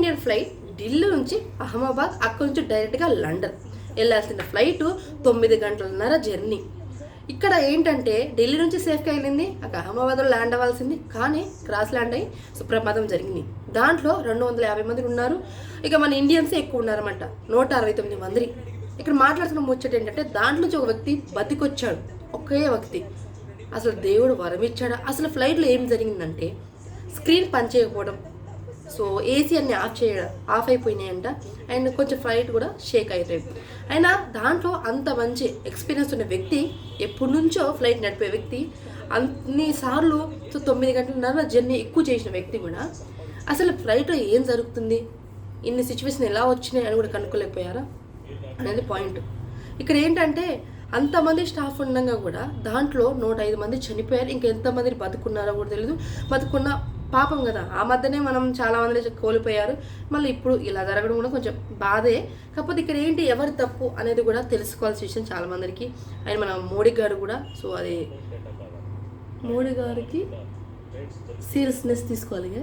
Indian flight Delhi నుంచి అహ్మదాబాద్ అక్కడి నుంచి డైరెక్ట్గా లండన్. వెళ్ళాల్సిన ఫ్లైట్ తొమ్మిది గంటలన్నర జర్నీ. ఇక్కడ ఏంటంటే ఢిల్లీ నుంచి సేఫ్గా వెళ్ళింది అక్కడ అహ్మదాబాద్లో ల్యాండ్ అవ్వాల్సింది కానీ క్రాస్ ల్యాండ్ అయ్యి సుప్రమాదం జరిగింది. దాంట్లో రెండు వందల యాభై మంది ఉన్నారు. ఇక మన ఇండియన్సే ఎక్కువ ఉన్నారన్నమాట. నూట అరవై తొమ్మిది మంది. ఇక్కడ మాట్లాడుతున్న ముచ్చట ఏంటంటే దాంట్లో నుంచి ఒక వ్యక్తి బతికొచ్చాడు. ఒకే వ్యక్తి. అసలు దేవుడు వరమిచ్చాడు? అసలు ఫ్లైట్లో ఏం జరిగిందంటే స్క్రీన్ పనిచేయకపోవడం సో ఏసీ అన్ని ఆఫ్ చేయడం ఆఫ్ అయిపోయినాయంట అండ్ కొంచెం ఫ్లైట్ కూడా షేక్ అవుతాయి అయినా దాంట్లో అంత మంచి ఎక్స్పీరియన్స్ ఉన్న వ్యక్తి ఎప్పటి నుంచో ఫ్లైట్ నడిపే వ్యక్తి అన్నిసార్లు సో తొమ్మిది గంటలన్నర జర్నీ ఎక్కువ చేసిన వ్యక్తి కూడా అసలు ఫ్లైట్లో ఏం జరుగుతుంది? ఇన్ని సిచ్యువేషన్ ఎలా వచ్చినాయి అని కూడా కనుక్కోలేకపోయారా? అనేది పాయింట్ ఇక్కడ ఏంటంటే అంతమంది స్టాఫ్ ఉండగా కూడా దాంట్లో నూట ఐదు మంది చనిపోయారు. ఇంకా ఎంతమంది బతుకున్నారో కూడా తెలియదు బతుకున్న పాపం కదా. ఆ మధ్యనే మనం చాలా మంది కోల్పోయారు. మళ్ళీ ఇప్పుడు ఇలా జరగడం కూడా కొంచెం బాధే. కాకపోతే ఇక్కడ ఏంటి ఎవరి తప్పు అనేది కూడా తెలుసుకోవాల్సిన విషయం చాలా మందికి అండ్ మన మోడీ గారు కూడా సో అది మోడీ గారికి సీరియస్నెస్ తీసుకోవాలి ఇక.